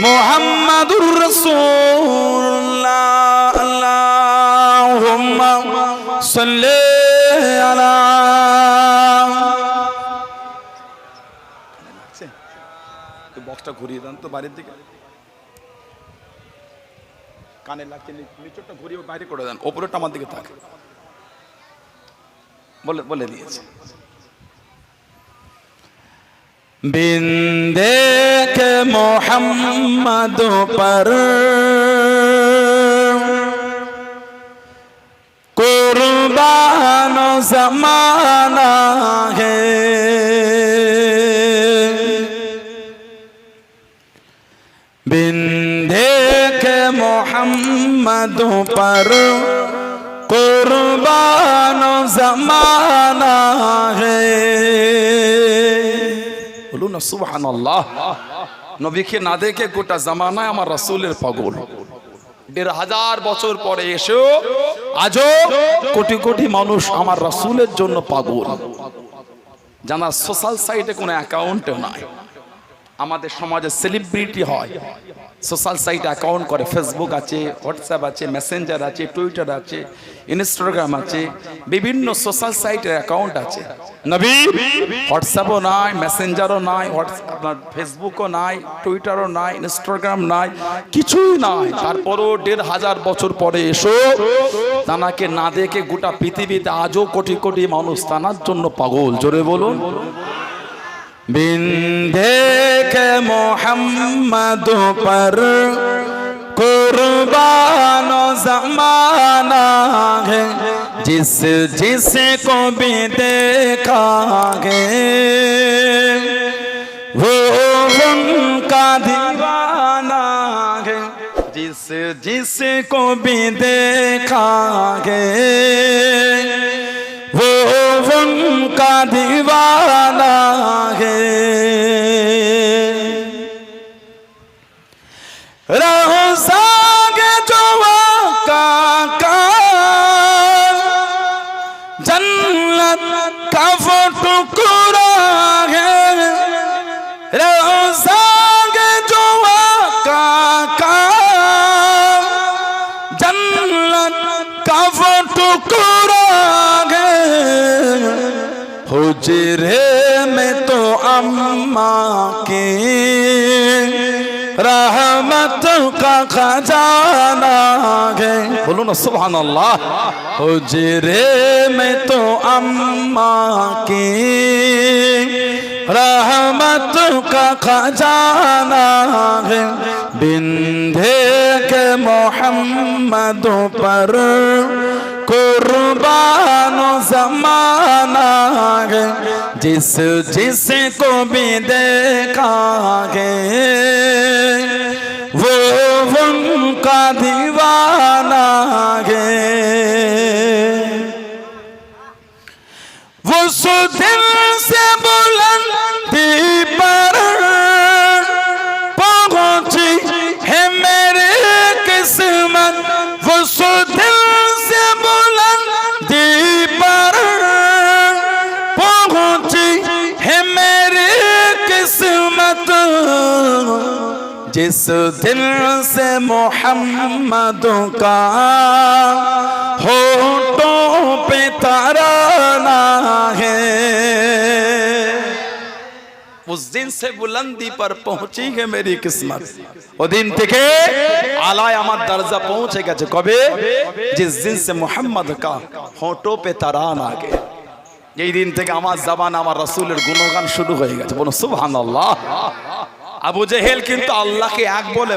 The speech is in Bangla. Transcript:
মুহাম্মাদুর আল্লাহুম্মা সাল্লি আলা বক্সটা ঘুরিয়ে দেন তো বাইরের দিকে। কানে লাগছে নি- নিচরটা ঘুরিয়ে বাইরে করে দেন, ওপরেরটা আমার দিকে থাকে বলে বলে দিয়েছে। বিন্দে কে মোহাম্মদ পর কুরবান জমানা হে। বিন্দে কে মোহাম্মদ পর قربان زمانہ হে। بولو না سبحان اللہ নবীকে না দেখে গোটা জামানায় আমার রাসূলের পাগল। দেড় হাজার বছর পরে এসো, আজও কোটি কোটি মানুষ আমার রাসূলের জন্য পাগল। জানা সোশ্যাল সাইটে কোনো অ্যাকাউন্টও নাই। আমাদের সমাজে সেলিব্রিটি হয়। সোশ্যাল সাইট অ্যাকাউন্ট করে ফেসবুক আছে হোয়াটসঅ্যাপ আছে মেসেঞ্জার আছে টুইটার আছে ইনস্টাগ্রাম আছে, বিভিন্ন সোশ্যাল সাইটের অ্যাকাউন্ট আছে। নবী হোয়াটসঅ্যাপও নাই মেসেঞ্জারও নাই আপনার ফেসবুকও নাই টুইটারও নাই ইনস্টাগ্রাম নাই, কিছুই নাই। তারপরও দেড় হাজার বছর পরে এসো, তানাকে না দেখে গোটা পৃথিবীতে আজও কোটি কোটি মানুষ তানার জন্য পাগল। জোরে বলুন। बिंदे के मोहम्मद पर कुर्बान जमाना है जिस जिस को भी देखा है वो उनका दीवाना है जिस जिस को भी देखा है वो उनका दीवाना है रहोसागे जो का जन्नत का फ़ोटो कुरा है हुजरे में तो अम्मा की रहमत का खजाना है बोलो ना सुबहान अल्लाह हुजरे में तो अम्मा की रहमत का खजाना है बिंधे के मोहम्मद पर कुर्बान जमाना है जिस जिस को भी देखा है वो उनका दीवाना جس دل سے محمد کا ہوٹوں پہ ترانہ ہے اس دن سے بلندی پر پہنچی ہے میری قسمت وہ دن থেকে আলায় আমার দরজা পৌঁছে গেছে কবে জিস দিন সে মোহাম্মদ কা হোঁটো পে তারান আগে এই দিন থেকে আমার জবান আমার রসুলের গুণগান শুরু হয়ে গেছে বলুন সুবহানাল্লাহ আবু জেহেল কিন্তু আল্লাহকে এক বলে